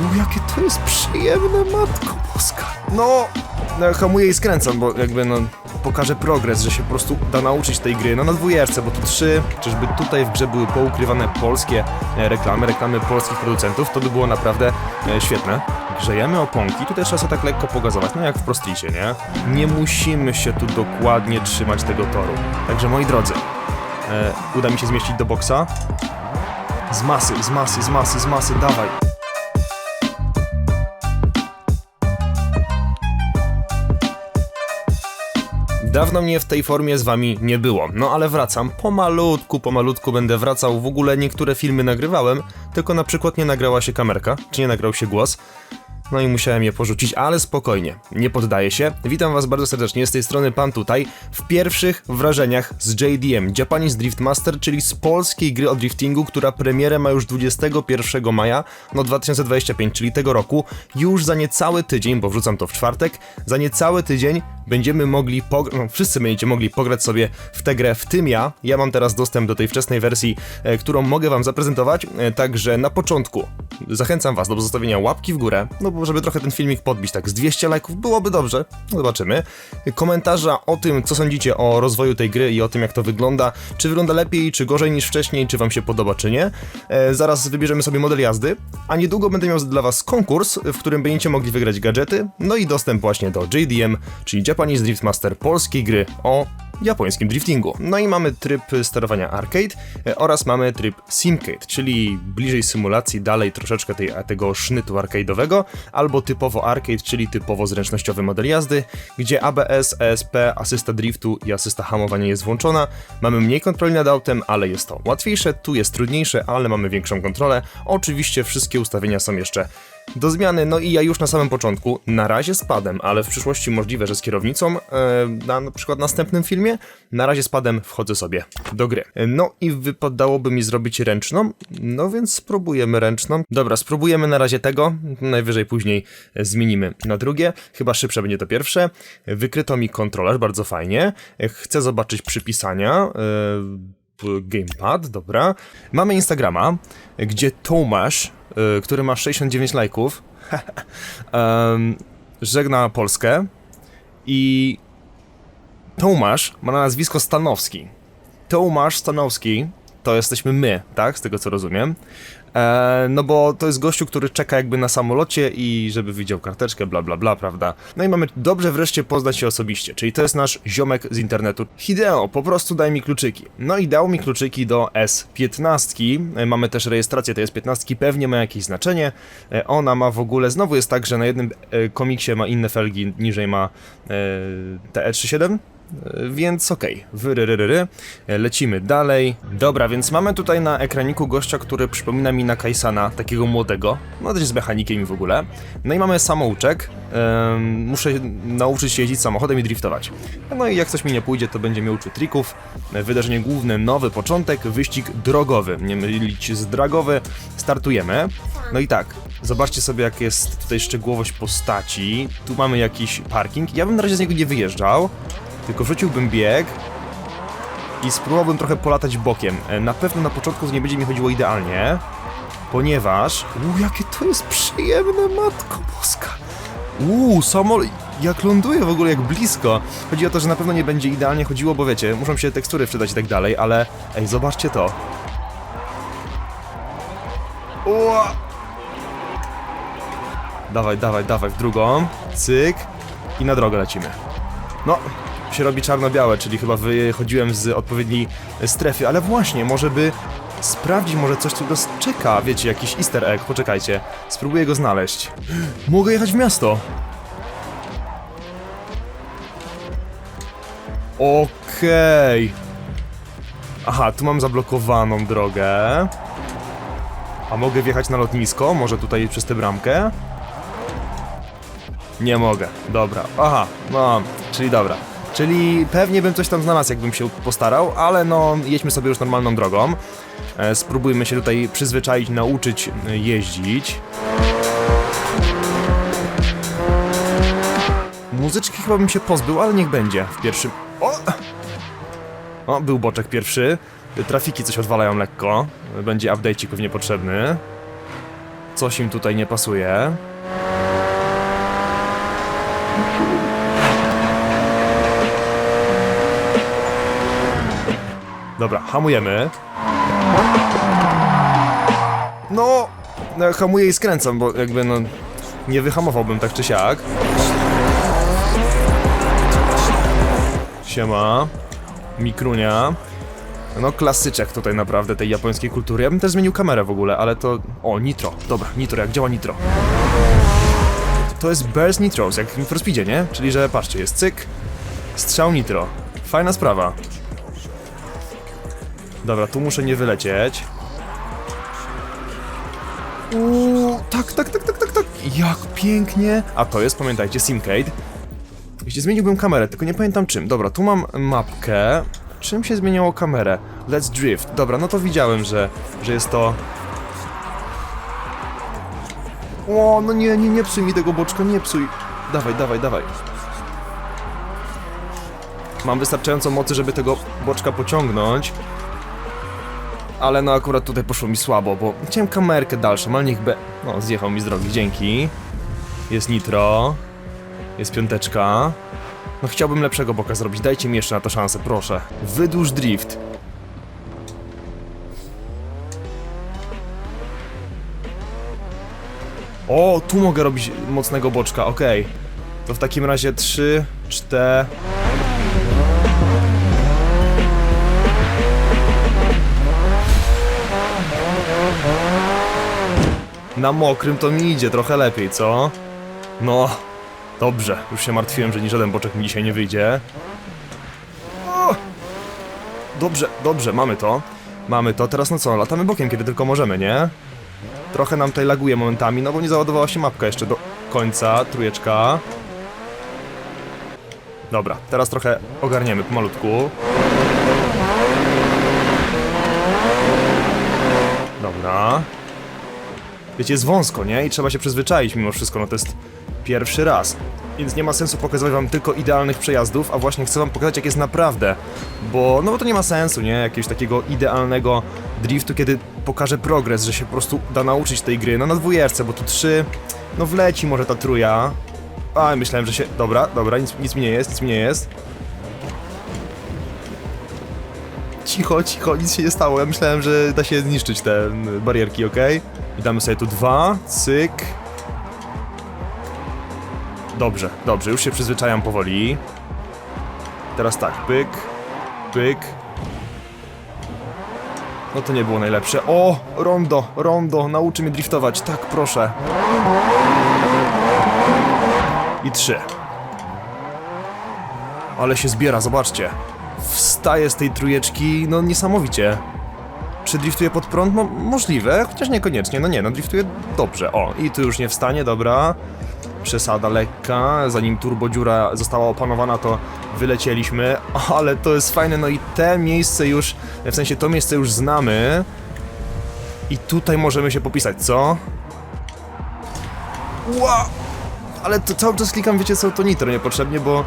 U, jakie to jest przyjemne, matko boska. No, no hamuję i skręcam, bo jakby no pokażę progres, że się po prostu da nauczyć tej gry. No na dwójerce, bo tu trzy, czyżby tutaj w grze były poukrywane polskie e, reklamy, reklamy polskich producentów, to by było naprawdę e, świetne. Grzejemy oponki, tutaj trzeba sobie tak lekko pogazować, no jak w prosticie, nie? Nie musimy się tu dokładnie trzymać tego toru. Także moi drodzy, e, uda mi się zmieścić do boksa. Z masy, z masy, z masy, z masy, dawaj. Dawno mnie w tej formie z wami nie było, no ale wracam. Pomalutku, pomalutku będę wracał. W ogóle niektóre filmy nagrywałem, tylko na przykład nie nagrała się kamerka, czy nie nagrał się głos. No i musiałem je porzucić, ale spokojnie, nie poddaję się. Witam was bardzo serdecznie, z tej strony pan tutaj, w pierwszych wrażeniach z JDM, Japanese Drift Master, czyli z polskiej gry o driftingu, która premierę ma już 21 maja, no 2025, czyli tego roku. Już za niecały tydzień, bo wrzucam to w czwartek, za niecały tydzień będziemy mogli, no, wszyscy będziecie mogli pograć sobie w tę grę, w tym ja. Ja mam teraz dostęp do tej wczesnej wersji, e, którą mogę wam zaprezentować, e, także na początku zachęcam was do zostawienia łapki w górę, no bo żeby trochę ten filmik podbić, tak z 200 lajków byłoby dobrze, no zobaczymy. Komentarza o tym, co sądzicie o rozwoju tej gry i o tym, jak to wygląda, czy wygląda lepiej, czy gorzej niż wcześniej, czy wam się podoba, czy nie. E, zaraz wybierzemy sobie model jazdy, a niedługo będę miał dla was konkurs, w którym będziecie mogli wygrać gadżety, no i dostęp właśnie do JDM, czyli Japanese Drift Master polskiej gry o japońskim driftingu. No i mamy tryb sterowania arcade e, oraz mamy tryb simcade, czyli bliżej symulacji, dalej troszeczkę tej, tego sznytu arcade'owego, albo typowo arcade, czyli typowo zręcznościowy model jazdy, gdzie ABS, ESP, asysta driftu i asysta hamowania jest włączona. Mamy mniej kontroli nad autem, ale jest to łatwiejsze, tu jest trudniejsze, ale mamy większą kontrolę. Oczywiście wszystkie ustawienia są jeszcze do zmiany, no i ja już na samym początku, na razie z padem, ale w przyszłości możliwe, że z kierownicą, e, na, na przykład następnym filmie, na razie z padem wchodzę sobie do gry. E, No i wypadałoby mi zrobić ręczną, no więc spróbujemy ręczną. Dobra, spróbujemy na razie tego, najwyżej później zmienimy na drugie, chyba szybsze będzie to pierwsze. Wykryto mi kontroler, bardzo fajnie. E, Chcę zobaczyć przypisania. Gamepad, dobra. Mamy Instagrama, gdzie Tomasz, który ma 69 lajków, żegna Polskę i Tomasz ma na nazwisko Stanowski. Tomasz Stanowski to jesteśmy my, tak? Z tego co rozumiem. E, no bo to jest gościu, który czeka jakby na samolocie i żeby widział karteczkę, bla bla bla, prawda? No i mamy dobrze wreszcie poznać się osobiście, czyli to jest nasz ziomek z internetu. Hideo, po prostu daj mi kluczyki. No i dał mi kluczyki do S15. E, mamy też rejestrację tej S15, pewnie ma jakieś znaczenie. E, ona ma w ogóle, znowu jest tak, że na jednym e, komiksie ma inne felgi, niżej ma e, TE37. Więc okej, E, lecimy dalej. Dobra, więc mamy tutaj na ekraniku gościa, który przypomina mi na Kaisana, takiego młodego, no też z mechanikiem w ogóle. No i mamy samouczek, Em, muszę nauczyć się jeździć samochodem i driftować. No i jak coś mi nie pójdzie, to będzie mnie uczył trików. Wydarzenie główne, nowy początek, wyścig drogowy, nie mylić z dragowy, startujemy. No i tak, zobaczcie sobie jak jest tutaj szczegółowość postaci, tu mamy jakiś parking, ja bym na razie z niego nie wyjeżdżał, tylko wrzuciłbym bieg i spróbowałbym trochę polatać bokiem. E, Na pewno na początku nie będzie mi chodziło idealnie, ponieważ... Uuu, jakie to jest przyjemne, matko boska! Uuu, samolot... Jak ląduje w ogóle, jak blisko. Chodzi o to, że na pewno nie będzie idealnie chodziło, bo wiecie, muszą się tekstury wczytać i tak dalej, ale... Ej, zobaczcie to. Ua! Dawaj, dawaj, dawaj w drugą. Cyk. I na drogę lecimy. No, się robi czarno-białe, czyli chyba wychodziłem z odpowiedniej strefy, ale właśnie, może by sprawdzić, może coś tu nas czeka, wiecie, jakiś easter egg, poczekajcie. Spróbuję go znaleźć. Mogę jechać w miasto! Okej. Aha, tu mam zablokowaną drogę. A mogę wjechać na lotnisko? Może tutaj przez tę bramkę? Nie mogę. Dobra. Aha, no, czyli dobra. Czyli pewnie bym coś tam znalazł, jakbym się postarał, ale no, jedźmy sobie już normalną drogą. E, spróbujmy się tutaj przyzwyczaić, nauczyć e, jeździć. Muzyczki chyba bym się pozbył, ale niech będzie w pierwszym... O! O, był boczek pierwszy. Trafiki coś odwalają lekko. Będzie update'cik pewnie potrzebny. Coś im tutaj nie pasuje. Dobra, hamujemy. No, no, hamuję i skręcam, bo jakby no nie wyhamowałbym tak czy siak. Siema. Mikrunia. No klasyczek tutaj naprawdę tej japońskiej kultury. Ja bym też zmienił kamerę w ogóle, ale to... O, nitro. Dobra, nitro, jak działa nitro. To jest Burst Nitros, jak w Speedzie, nie? Czyli, że patrzcie, jest cyk, strzał nitro. Fajna sprawa. Dobra, tu muszę nie wylecieć. Uuu, tak, tak, tak, tak, tak, tak. Jak pięknie. A to jest, pamiętajcie, Simcade. Jeśli zmieniłbym kamerę, tylko nie pamiętam czym. Dobra, tu mam mapkę. Czym się zmieniało kamerę? Let's Drift. Dobra, no to widziałem, że, że jest to... O, no nie, nie, nie psuj mi tego boczka, nie psuj. Dawaj, dawaj, dawaj. Mam wystarczająco mocy, żeby tego boczka pociągnąć. Ale no akurat tutaj poszło mi słabo, bo chciałem kamerkę dalszą, ale niech be... No, zjechał mi z drogi, dzięki. Jest nitro. Jest piąteczka. No chciałbym lepszego boka zrobić, dajcie mi jeszcze na to szansę, proszę. Wydłuż drift. O, tu mogę robić mocnego boczka, okej. To w takim razie 3, 4... Na mokrym to mi idzie trochę lepiej, co? No, dobrze. Już się martwiłem, że ni żaden boczek mi dzisiaj nie wyjdzie. O! Dobrze, dobrze, mamy to. Mamy to. Teraz no co, latamy bokiem, kiedy tylko możemy, nie? Trochę nam tutaj laguje momentami, no bo nie załadowała się mapka jeszcze do końca, trójeczka. Dobra, teraz trochę ogarniemy pomalutku. Dobra. Wiecie, jest wąsko, nie? I trzeba się przyzwyczaić mimo wszystko, no to jest pierwszy raz. Więc nie ma sensu pokazywać wam tylko idealnych przejazdów, a właśnie chcę wam pokazać jak jest naprawdę. Bo, no bo to nie ma sensu, nie? Jakiegoś takiego idealnego driftu, kiedy pokażę progres, że się po prostu da nauczyć tej gry. No na dwójerce, bo tu trzy, no wleci może ta truja. A, myślałem, że się... Dobra, dobra, nic, nic mi nie jest, nic mi nie jest. Cicho, cicho, nic się nie stało. Ja myślałem, że da się zniszczyć te barierki, ok? I damy sobie tu dwa, cyk. Dobrze, dobrze, już się przyzwyczajam powoli. Teraz tak, pyk, pyk. No to nie było najlepsze. O, rondo, rondo, nauczy mnie driftować, tak, proszę. I trzy. Ale się zbiera, zobaczcie. Wstaje z tej trójeczki, no niesamowicie. Czy driftuje pod prąd? Mo możliwe, chociaż niekoniecznie. No nie, no driftuje dobrze. O, i tu już nie wstanie, dobra. Przesada lekka, zanim turbodziura została opanowana, to wylecieliśmy, ale to jest fajne, no i te miejsce już, w sensie to miejsce już znamy. I tutaj możemy się popisać, co? Ła! Ale to cały czas klikam, wiecie co, to nitro niepotrzebnie, bo...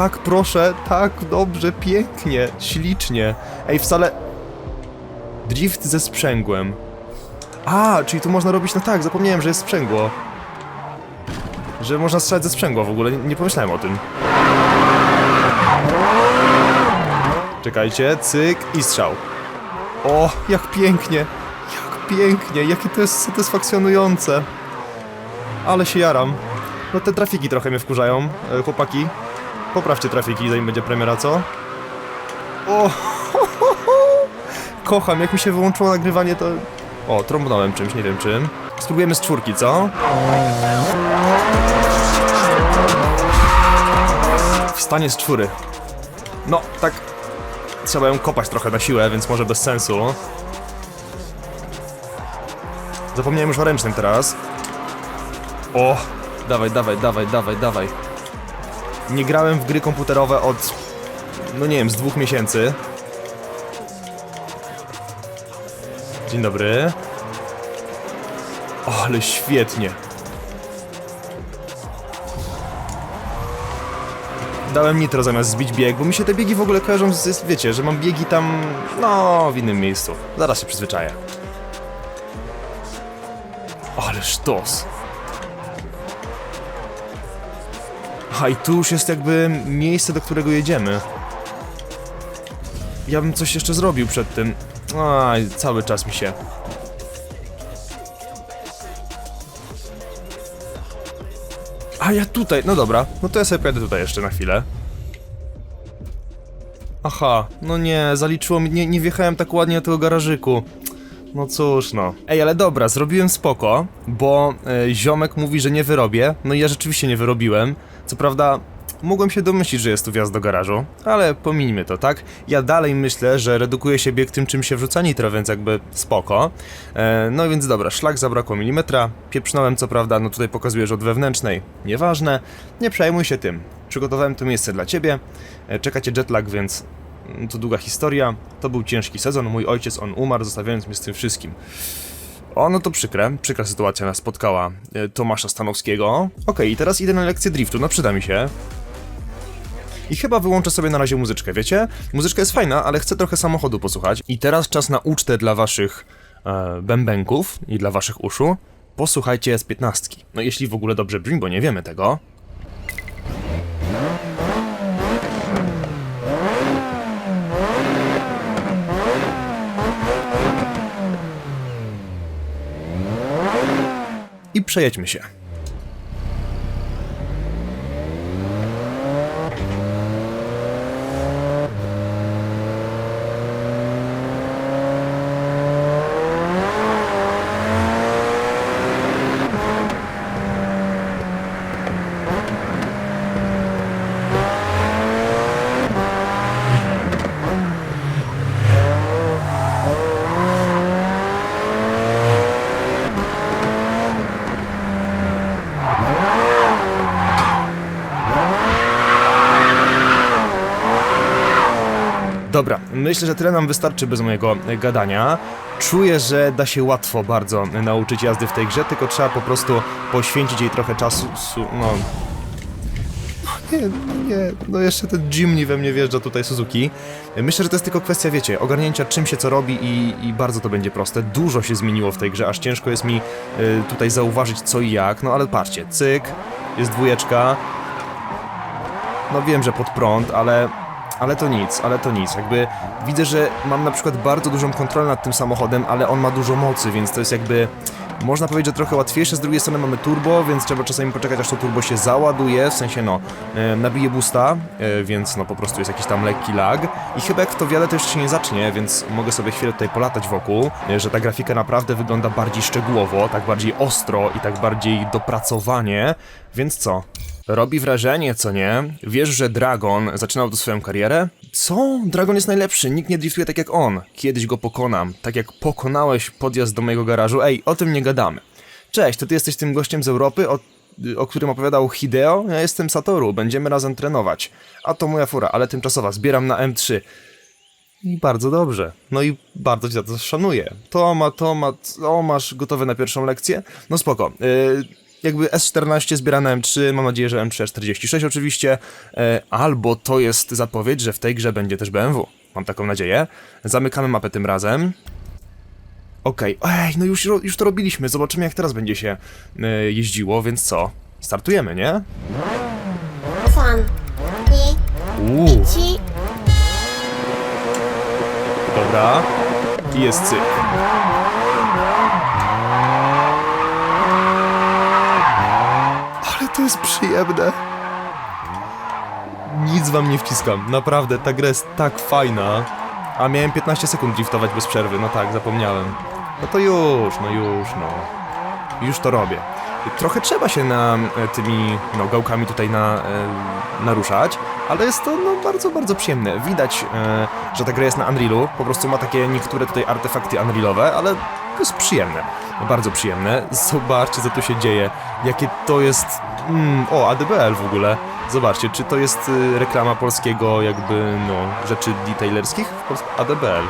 Tak, proszę, tak, dobrze, pięknie, ślicznie. Ej, wcale... Drift ze sprzęgłem. A, czyli tu można robić, no tak, zapomniałem, że jest sprzęgło. Że można strzelać ze sprzęgła w ogóle, nie, nie pomyślałem o tym. Czekajcie, cyk i strzał. O, jak pięknie, jak pięknie, jakie to jest satysfakcjonujące. Ale się jaram. No te trafiki trochę mnie wkurzają, e, chłopaki. Poprawcie trafiki, zanim będzie premiera, co? O, kocham, jak mi się wyłączyło nagrywanie, to... O, trąbnąłem czymś, nie wiem czym. Spróbujemy z czwórki, co? Wstanie z czwóry. No, tak... Trzeba ją kopać trochę na siłę, więc może bez sensu. Zapomniałem już o ręcznym teraz. O! Dawaj, dawaj, dawaj, dawaj, dawaj. Nie grałem w gry komputerowe od... No nie wiem, z dwóch miesięcy. Dzień dobry. O, ale świetnie. dałem nitro zamiast zbić bieg, bo mi się te biegi w ogóle kojarzą z, wiecie, że mam biegi tam, no, w innym miejscu. Zaraz się przyzwyczaję. Ale sztos. Aha, i tu już jest jakby miejsce, do którego jedziemy. Ja bym coś jeszcze zrobił przed tym. Aj, cały czas mi się. A ja tutaj, no dobra, no to ja sobie pojadę tutaj jeszcze na chwilę. Aha, no nie, zaliczyło mi, nie, nie wjechałem tak ładnie do tego garażyku. No cóż no. Ej, ale dobra, zrobiłem spoko, bo e, ziomek mówi, że nie wyrobię, no i ja rzeczywiście nie wyrobiłem. Co prawda, mogłem się domyślić, że jest tu wjazd do garażu, ale pomińmy to, tak? Ja dalej myślę, że redukuje się bieg tym, czym się wrzuca nitro, więc jakby spoko. E, no więc dobra, szlak zabrakło milimetra, pieprznąłem co prawda, no tutaj pokazuje, że od wewnętrznej, nieważne, nie przejmuj się tym. Przygotowałem to miejsce dla ciebie, e, czeka cię jetlag, więc mm, to długa historia, to był ciężki sezon, mój ojciec, on umarł, zostawiając mnie z tym wszystkim. O, no to przykre, przykra sytuacja nas spotkała e, Tomasza Stanowskiego. Okej, teraz idę na lekcję driftu, no przyda mi się. I chyba wyłączę sobie na razie muzyczkę, wiecie? Muzyczka jest fajna, ale chcę trochę samochodu posłuchać. I teraz czas na ucztę dla waszych e, bębenków i dla waszych uszu. Posłuchajcie z 15. No jeśli w ogóle dobrze brzmi, bo nie wiemy tego. Przejedźmy się. Dobra, myślę, że tyle nam wystarczy bez mojego gadania. Czuję, że da się łatwo bardzo nauczyć jazdy w tej grze, tylko trzeba po prostu poświęcić jej trochę czasu. Su, no. Nie, nie, no jeszcze ten Jimny we mnie wjeżdża tutaj Suzuki. Myślę, że to jest tylko kwestia, wiecie, ogarnięcia czym się co robi i, i bardzo to będzie proste. Dużo się zmieniło w tej grze, aż ciężko jest mi y, tutaj zauważyć co i jak, no ale patrzcie, cyk, jest dwójeczka. No wiem, że pod prąd, ale ale to nic, ale to nic. Jakby widzę, że mam na przykład bardzo dużą kontrolę nad tym samochodem, ale on ma dużo mocy, więc to jest jakby. Można powiedzieć, że trochę łatwiejsze. Z drugiej strony mamy turbo, więc trzeba czasami poczekać, aż to turbo się załaduje. W sensie, no, e, nabije boosta, e, więc no po prostu jest jakiś tam lekki lag. I chyba jak to wiele, to jeszcze się nie zacznie, więc mogę sobie chwilę tutaj polatać wokół, e, że ta grafika naprawdę wygląda bardziej szczegółowo, tak bardziej ostro i tak bardziej dopracowanie. Więc co? Robi wrażenie, co nie? Wiesz, że Dragon zaczynał tu swoją karierę? Co? Dragon jest najlepszy, nikt nie driftuje tak jak on. Kiedyś go pokonam, tak jak pokonałeś podjazd do mojego garażu. Ej, o tym nie gadamy. Cześć, to ty jesteś tym gościem z Europy, o, o którym opowiadał Hideo? Ja jestem Satoru, będziemy razem trenować. A to moja fura, ale tymczasowa, zbieram na M3. I bardzo dobrze. No i bardzo cię za to szanuję. Toma, Toma, o, masz gotowe na pierwszą lekcję? No spoko. Yy, jakby S14 zbiera na M3, mam nadzieję, że M346 oczywiście, e, albo to jest zapowiedź, że w tej grze będzie też BMW. Mam taką nadzieję. Zamykamy mapę tym razem. Okej, okay. ej, no już, już to robiliśmy, zobaczymy jak teraz będzie się e, jeździło, więc co? Startujemy, nie? Fan. Uuu. Dobra. I jest cykl. To jest przyjemne. Nic wam nie wciskam, naprawdę, ta gra jest tak fajna. A miałem 15 sekund driftować bez przerwy, no tak, zapomniałem. No to już, no już, no. Już to robię. Trochę trzeba się na e, tymi no, gałkami tutaj na, e, naruszać, ale jest to no, bardzo, bardzo przyjemne. Widać, e, że ta gra jest na Unrealu, po prostu ma takie niektóre tutaj artefakty Unrealowe, ale jest przyjemne. Bardzo przyjemne. Zobaczcie, co tu się dzieje. Jakie to jest... Mm, o, ADBL w ogóle. Zobaczcie, czy to jest y, reklama polskiego jakby, no, rzeczy detailerskich? ADBL.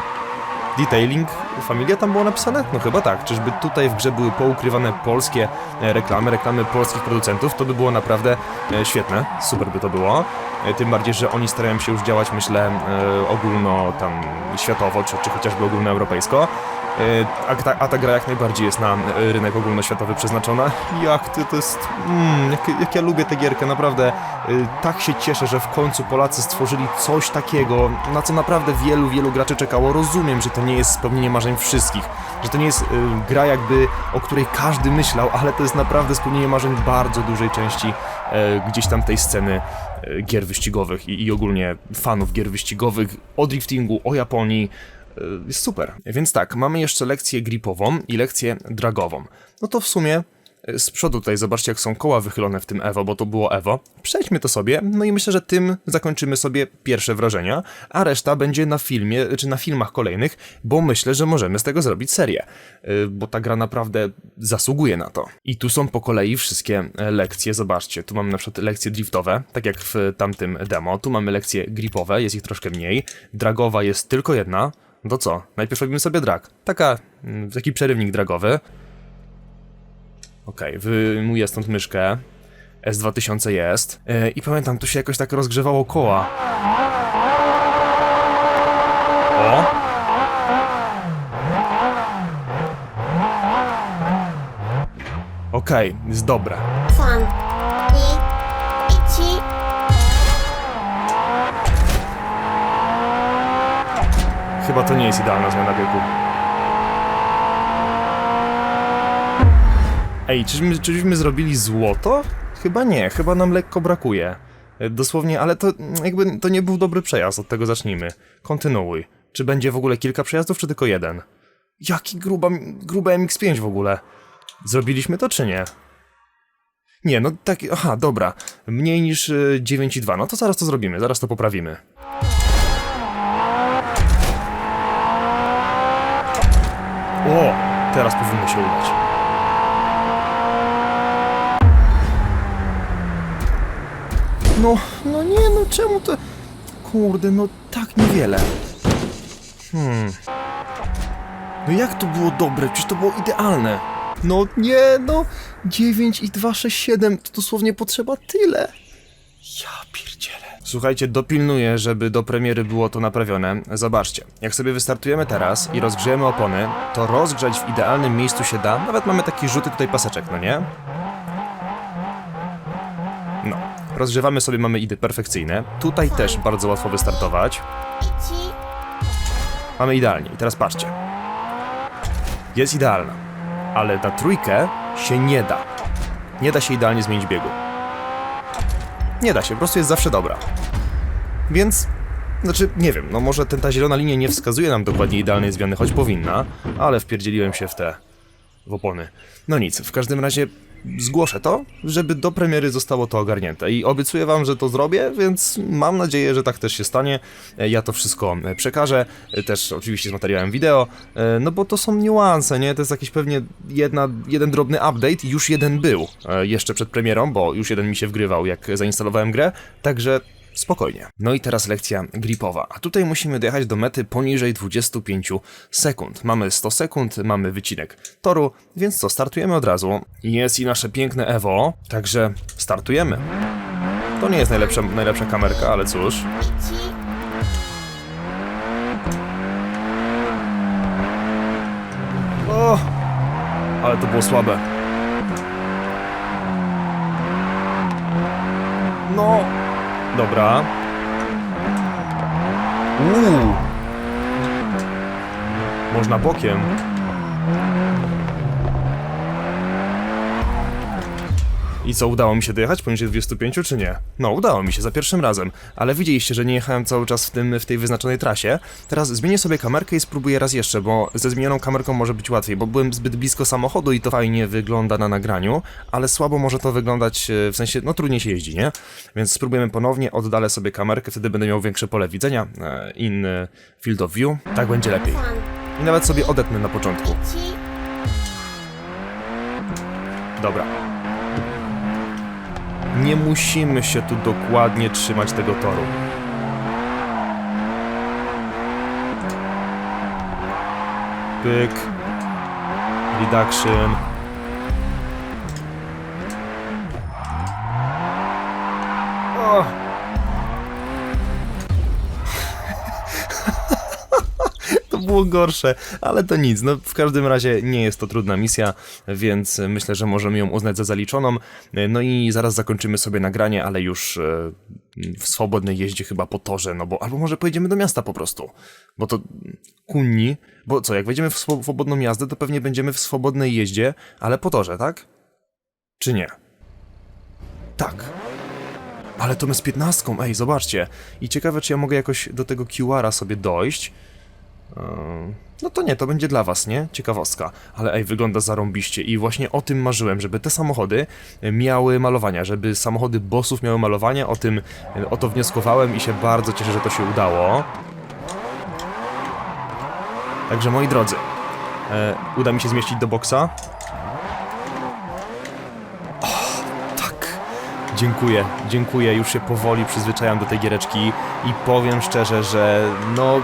Detailing Familia tam było napisane? No chyba tak. Czyżby tutaj w grze były poukrywane polskie e, reklamy, reklamy polskich producentów, to by było naprawdę e, świetne. Super by to było. E, Tym bardziej, że oni starają się już działać, myślę, ogólno tam światowo, czy, czy chociażby ogólnoeuropejsko. A ta, a ta gra jak najbardziej jest na rynek ogólnoświatowy przeznaczona. Jak ty to jest. Mm, jak, jak ja lubię tę gierkę, naprawdę. Tak się cieszę, że w końcu Polacy stworzyli coś takiego, na co naprawdę wielu, wielu graczy czekało. Rozumiem, że to nie jest spełnienie marzeń wszystkich, że to nie jest e, gra jakby, o której każdy myślał, ale to jest naprawdę spełnienie marzeń bardzo dużej części e, gdzieś tam tej sceny e, gier wyścigowych i, i ogólnie fanów gier wyścigowych, o driftingu, o Japonii. E, Jest super. Więc tak, mamy jeszcze lekcję gripową i lekcję dragową. No to w sumie z przodu tutaj zobaczcie, jak są koła wychylone w tym Evo, bo to było Evo. Przejdźmy to sobie, no i myślę, że tym zakończymy sobie pierwsze wrażenia, a reszta będzie na filmie, czy na filmach kolejnych, bo myślę, że możemy z tego zrobić serię, e, bo ta gra naprawdę zasługuje na to. I tu są po kolei wszystkie e, lekcje, zobaczcie, tu mamy na przykład lekcje driftowe, tak jak w tamtym demo, tu mamy lekcje gripowe, jest ich troszkę mniej, dragowa jest tylko jedna, no to co? Najpierw robimy sobie drag. Taka, mm, taki przerywnik dragowy. Okej, wyjmuję stąd myszkę. S2000 jest. Yy, I pamiętam, tu się jakoś tak rozgrzewało koła. O! Okej, jest dobre. Fan. I. Ichi. Chyba to nie jest idealna zmiana biegu. Ej, czyśmy, czyśmy zrobili złoto? Chyba nie, chyba nam lekko brakuje. E, Dosłownie, ale to mm, jakby to nie był dobry przejazd, od tego zacznijmy. Kontynuuj. Czy będzie w ogóle kilka przejazdów, czy tylko jeden? Jaki gruba, grube MX5 w ogóle? Zrobiliśmy to, czy nie? Nie, no tak, aha, dobra. Mniej niż y, 9,2, no to zaraz to zrobimy, zaraz to poprawimy. O! Teraz powinno się udać. No, no nie, no czemu to... Kurde, no tak niewiele. Hmm. No jak to było dobre? Przecież to było idealne. No nie, no 9 i 2, 6, 7, to dosłownie potrzeba tyle. Ja pierdzielę. Słuchajcie, dopilnuję, żeby do premiery było to naprawione. Zobaczcie, jak sobie wystartujemy teraz i rozgrzejemy opony, to rozgrzać w idealnym miejscu się da. Nawet mamy taki rzuty tutaj paseczek, no nie? No. Rozgrzewamy sobie, mamy idy perfekcyjne. Tutaj też bardzo łatwo wystartować. Mamy idealnie. I teraz patrzcie. Jest idealna. Ale na trójkę się nie da. Nie da się idealnie zmienić biegu. Nie da się, po prostu jest zawsze dobra. Więc, znaczy, nie wiem, no może ten, ta zielona linia nie wskazuje nam dokładnie idealnej zmiany, choć powinna, ale wpierdzieliłem się w te, w opony. No nic, w każdym razie zgłoszę to, żeby do premiery zostało to ogarnięte i obiecuję wam, że to zrobię, więc mam nadzieję, że tak też się stanie. E, Ja to wszystko e, przekażę, e, też oczywiście z materiałem wideo, no bo to są niuanse, nie? To jest jakiś pewnie jedna, jeden drobny update, już jeden był jeszcze przed premierą, bo już jeden mi się wgrywał jak zainstalowałem grę, także Spokojnie. No i teraz lekcja gripowa. A tutaj musimy dojechać do mety poniżej 25 sekund. Mamy 100 sekund, mamy wycinek toru, więc co, startujemy od razu. Jest i nasze piękne Evo, także startujemy. To nie jest najlepsza, najlepsza kamerka, ale cóż. O! Ale to było słabe. No! Dobra. Uuu! Można bokiem. I co, udało mi się dojechać poniżej 25 czy nie? No, udało mi się za pierwszym razem, ale widzieliście, że nie jechałem cały czas w, tym, w tej wyznaczonej trasie. Teraz zmienię sobie kamerkę i spróbuję raz jeszcze, bo ze zmienioną kamerką może być łatwiej, bo byłem zbyt blisko samochodu i to fajnie wygląda na nagraniu, ale słabo może to wyglądać, e, w sensie, no trudniej się jeździ, nie? Więc spróbujemy ponownie, oddalę sobie kamerkę, wtedy będę miał większe pole widzenia, e, inny field of view, tak będzie lepiej. I nawet sobie odetnę na początku. Dobra. Nie musimy się tu dokładnie trzymać tego toru. pyk. Reduction. Było gorsze, ale to nic. No, w każdym razie nie jest to trudna misja, więc myślę, że możemy ją uznać za zaliczoną. No i zaraz zakończymy sobie nagranie, ale już e, w swobodnej jeździe chyba po torze, no bo albo może pojedziemy do miasta po prostu. Bo to kunni, bo co, jak wejdziemy w swo- swobodną jazdę, to pewnie będziemy w swobodnej jeździe, ale po torze, tak? Czy nie? Tak. Ale to my z 15, ej, zobaczcie. I ciekawe, czy ja mogę jakoś do tego QR-a sobie dojść. No to nie, to będzie dla was, nie? Ciekawostka. Ale ej, wygląda zarąbiście i właśnie o tym marzyłem, żeby te samochody e, miały malowania, żeby samochody bossów miały malowania, o tym, e, o to wnioskowałem i się bardzo cieszę, że to się udało. Także moi drodzy, e, uda mi się zmieścić do boksa. Tak. Dziękuję, dziękuję. Już się powoli przyzwyczajam do tej giereczki i powiem szczerze, że no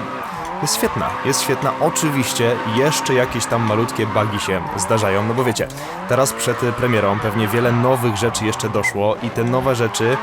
jest świetna, jest świetna. Oczywiście jeszcze jakieś tam malutkie bugi się zdarzają, no bo wiecie, teraz przed premierą pewnie wiele nowych rzeczy jeszcze doszło i te nowe rzeczy,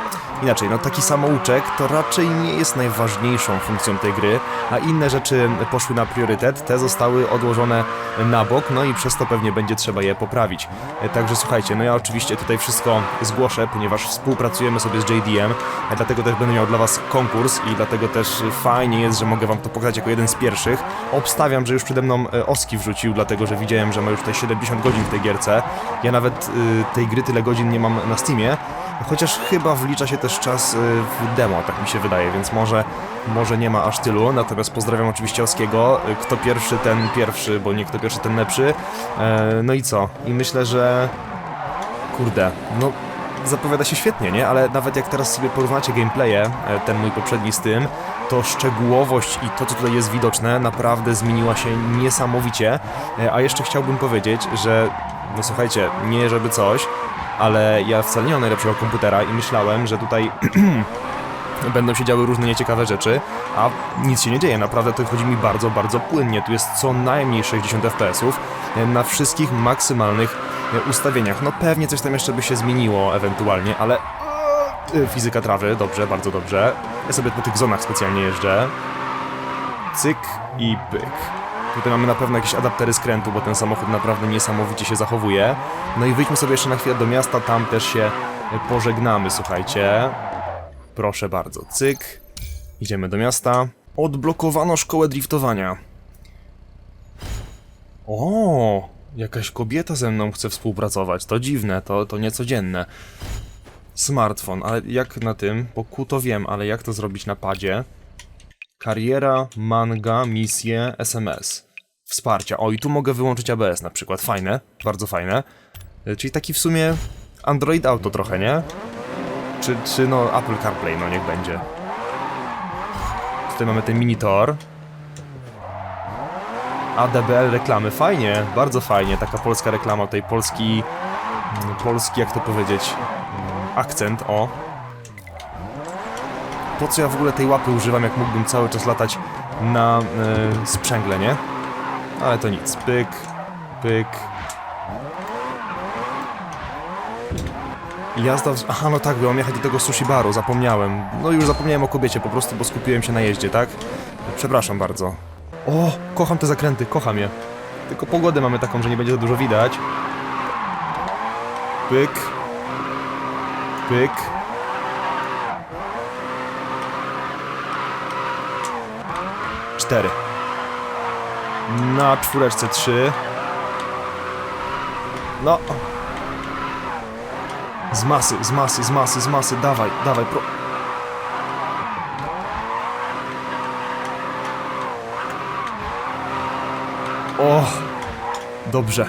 inaczej, no taki samouczek to raczej nie jest najważniejszą funkcją tej gry, a inne rzeczy poszły na priorytet, te zostały odłożone na bok, no i przez to pewnie będzie trzeba je poprawić. Także słuchajcie, no ja oczywiście tutaj wszystko zgłoszę, ponieważ współpracujemy sobie z JDM, dlatego też będę miał dla was konkurs i dlatego też fajnie jest, że mogę wam to pokazać jako jeden z pierwszych. Obstawiam, że już przede mną e, Oski wrzucił, dlatego że widziałem, że ma już tutaj 70 godzin w tej gierce. Ja nawet y, tej gry tyle godzin nie mam na Steamie, chociaż chyba wlicza się też czas y, w demo, tak mi się wydaje, więc może, może nie ma aż tylu. Natomiast pozdrawiam oczywiście Oskiego. Y, Kto pierwszy, ten pierwszy, bo nie kto pierwszy, ten lepszy. E, no i co? I myślę, że kurde, no zapowiada się świetnie, nie? Ale nawet jak teraz sobie porównacie gameplaye, e, ten mój poprzedni z tym, to szczegółowość i to, co tutaj jest widoczne, naprawdę zmieniła się niesamowicie. E, A jeszcze chciałbym powiedzieć, że, no słuchajcie, nie żeby coś, ale ja wcale nie mam najlepszego komputera i myślałem, że tutaj będą się działy różne nieciekawe rzeczy, a nic się nie dzieje. Naprawdę to chodzi mi bardzo, bardzo płynnie. Tu jest co najmniej 60 FPS-ów e, na wszystkich maksymalnych e, ustawieniach. No pewnie coś tam jeszcze by się zmieniło ewentualnie, ale e, fizyka trawy, dobrze, bardzo dobrze. Ja sobie po tych zonach specjalnie jeżdżę. Cyk i pyk. Tutaj mamy na pewno jakieś adaptery skrętu, bo ten samochód naprawdę niesamowicie się zachowuje. No i wyjdźmy sobie jeszcze na chwilę do miasta, tam też się pożegnamy, słuchajcie. Proszę bardzo, cyk. Idziemy do miasta. Odblokowano szkołę driftowania. O, jakaś kobieta ze mną chce współpracować. To dziwne, to, to niecodzienne. Smartfon, ale jak na tym? Po Q to wiem, ale jak to zrobić na padzie? Kariera, manga, misje, SMS. Wsparcia. O, i tu mogę wyłączyć ABS na przykład. Fajne, bardzo fajne. Y, Czyli taki w sumie Android Auto trochę, nie? Czy, czy no Apple CarPlay, no niech będzie. Tutaj mamy ten mini tor. ADBL reklamy, fajnie, bardzo fajnie, taka polska reklama, tutaj polski, mm, polski, jak to powiedzieć, mm, akcent, o. Po co ja w ogóle tej łapy używam, jak mógłbym cały czas latać na y, sprzęgle, nie? Ale to nic, pyk, pyk. Jazda w... Aha, no tak, byłam jechać do tego sushi baru, zapomniałem. No już zapomniałem o kobiecie po prostu, bo skupiłem się na jeździe, tak? Przepraszam bardzo. O, kocham te zakręty, kocham je. Tylko pogodę mamy taką, że nie będzie za dużo widać. Pyk. Pyk. Cztery. Na czwóreczce trzy. No. Z masy, z masy, z masy, z masy, dawaj, dawaj, pro... O, dobrze.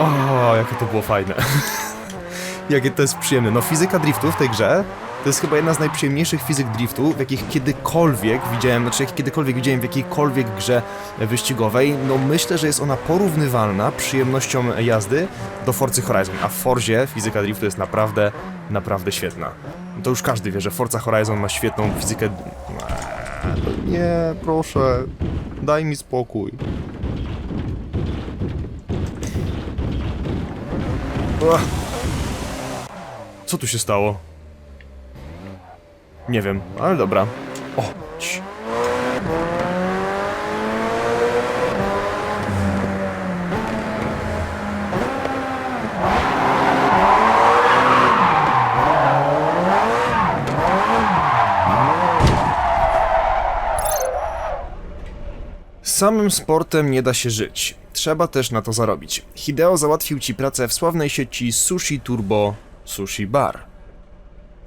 O, jakie to było fajne. Jakie to jest przyjemne. No fizyka driftu w tej grze To jest chyba jedna z najprzyjemniejszych fizyk driftu, w jakich kiedykolwiek widziałem, znaczy jak kiedykolwiek widziałem w jakiejkolwiek grze wyścigowej. No myślę, że jest ona porównywalna przyjemnością jazdy do Forcy Horizon, a w Forzie fizyka driftu jest naprawdę, naprawdę świetna. To już każdy wie, że Forza Horizon ma świetną fizykę... Nie, proszę, daj mi spokój. Co tu się stało? Nie wiem, ale dobra. O, ci. Samym sportem nie da się żyć. Trzeba też na to zarobić. Hideo załatwił ci pracę w sławnej sieci Sushi Turbo Sushi Bar.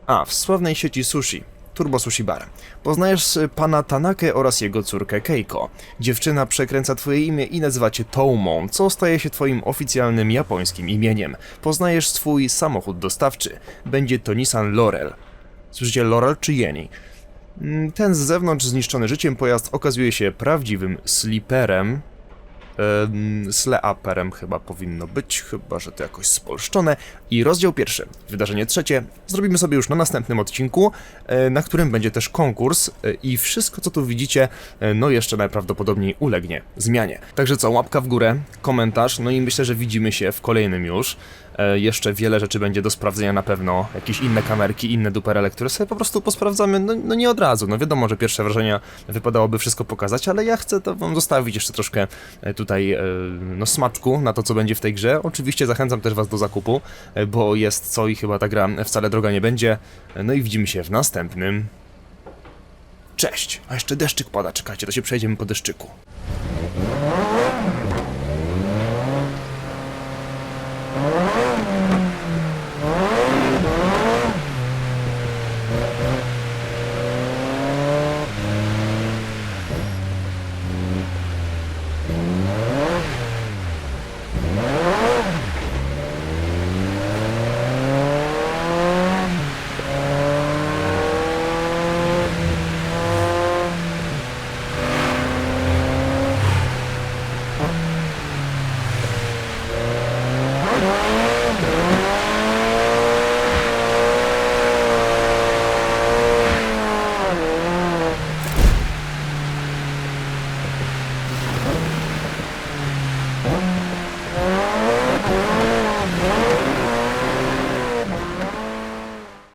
A, w sławnej sieci sushi. Turbo Sushi Bar. Poznajesz y, pana Tanakę oraz jego córkę Keiko. Dziewczyna przekręca twoje imię i nazywa cię Toumon, co staje się twoim oficjalnym japońskim imieniem. Poznajesz swój samochód dostawczy. Będzie to Nissan Laurel. Słyszycie Laurel czy Yeni? Mm, Ten z zewnątrz zniszczony życiem pojazd okazuje się prawdziwym sliperem. Em, Sleaperem chyba powinno być, chyba że to jakoś spolszczone. I rozdział pierwszy, wydarzenie trzecie, zrobimy sobie już na następnym odcinku, e, na którym będzie też konkurs e, i wszystko co tu widzicie, e, no jeszcze najprawdopodobniej ulegnie zmianie. Także co, łapka w górę, komentarz, no i myślę, że widzimy się w kolejnym już. E, Jeszcze wiele rzeczy będzie do sprawdzenia na pewno, jakieś inne kamerki, inne duperele, które sobie po prostu posprawdzamy, no, no nie od razu, no wiadomo, że pierwsze wrażenia wypadałoby wszystko pokazać, ale ja chcę to wam zostawić jeszcze troszkę e, tutaj, e, no smaczku na to, co będzie w tej grze. Oczywiście zachęcam też was do zakupu, bo jest co i chyba ta gra wcale droga nie będzie. No i widzimy się w następnym. Cześć! A jeszcze deszczyk pada, czekajcie, to się przejdziemy po deszczyku.